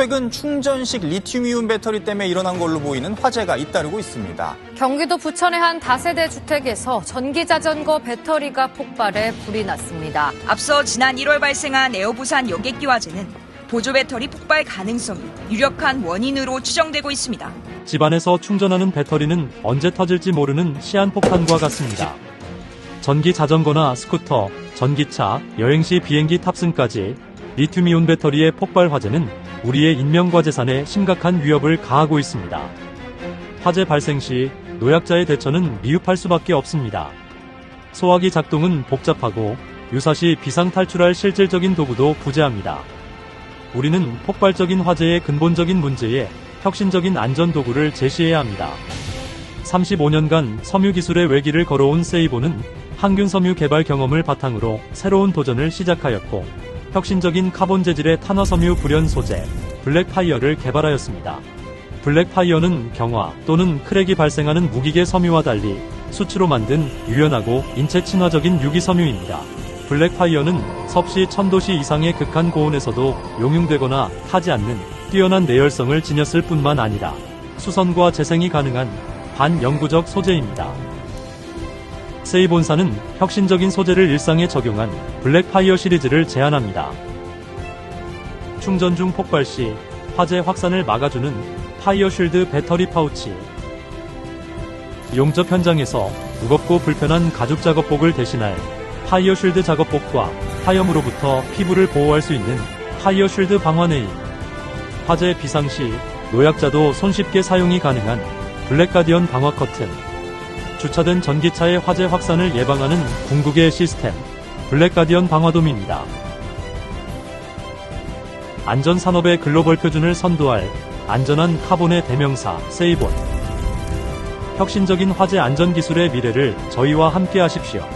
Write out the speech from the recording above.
최근 충전식 리튬이온 배터리 때문에 일어난 걸로 보이는 화재가 잇따르고 있습니다. 경기도 부천의 한 다세대 주택에서 전기 자전거 배터리가 폭발해 불이 났습니다. 앞서 지난 1월 발생한 에어부산 여객기 화재는 보조 배터리 폭발 가능성이 유력한 원인으로 추정되고 있습니다. 집안에서 충전하는 배터리는 언제 터질지 모르는 시한폭탄과 같습니다. 전기 자전거나 스쿠터, 전기차, 여행시 비행기 탑승까지 리튬이온 배터리의 폭발 화재는 우리의 인명과 재산에 심각한 위협을 가하고 있습니다. 화재 발생 시 노약자의 대처는 미흡할 수밖에 없습니다. 소화기 작동은 복잡하고 유사시 비상 탈출할 실질적인 도구도 부재합니다. 우리는 폭발적인 화재의 근본적인 문제에 혁신적인 안전 도구를 제시해야 합니다. 35년간 섬유 기술의 외길을 걸어온 세이보는 항균 섬유 개발 경험을 바탕으로 새로운 도전을 시작하였고 혁신적인 카본 재질의 탄화 섬유 불연 소재 블랙파이어를 개발하였습니다. 블랙파이어는 경화 또는 크랙이 발생하는 무기계 섬유와 달리 수치로 만든 유연하고 인체 친화적인 유기 섬유입니다. 블랙파이어는 섭씨 1000도씨 이상의 극한 고온에서도 용융되거나 타지 않는 뛰어난 내열성을 지녔을 뿐만 아니라 수선과 재생이 가능한 반영구적 소재입니다. 세이 본사는 혁신적인 소재를 일상에 적용한 블랙파이어 시리즈를 제안합니다. 충전 중 폭발 시 화재 확산을 막아주는 파이어 쉴드 배터리 파우치. 용접 현장에서 무겁고 불편한 가죽 작업복을 대신할 파이어 쉴드 작업복과 화염으로부터 피부를 보호할 수 있는 파이어 쉴드 방화네임. 화재 비상 시 노약자도 손쉽게 사용이 가능한 블랙 가디언 방화 커튼. 주차된 전기차의 화재 확산을 예방하는 궁극의 시스템 블랙 가디언 방화돔입니다. 안전산업의 글로벌 표준을 선도할 안전한 카본의 대명사 세이본. 혁신적인 화재 안전 기술의 미래를 저희와 함께 하십시오.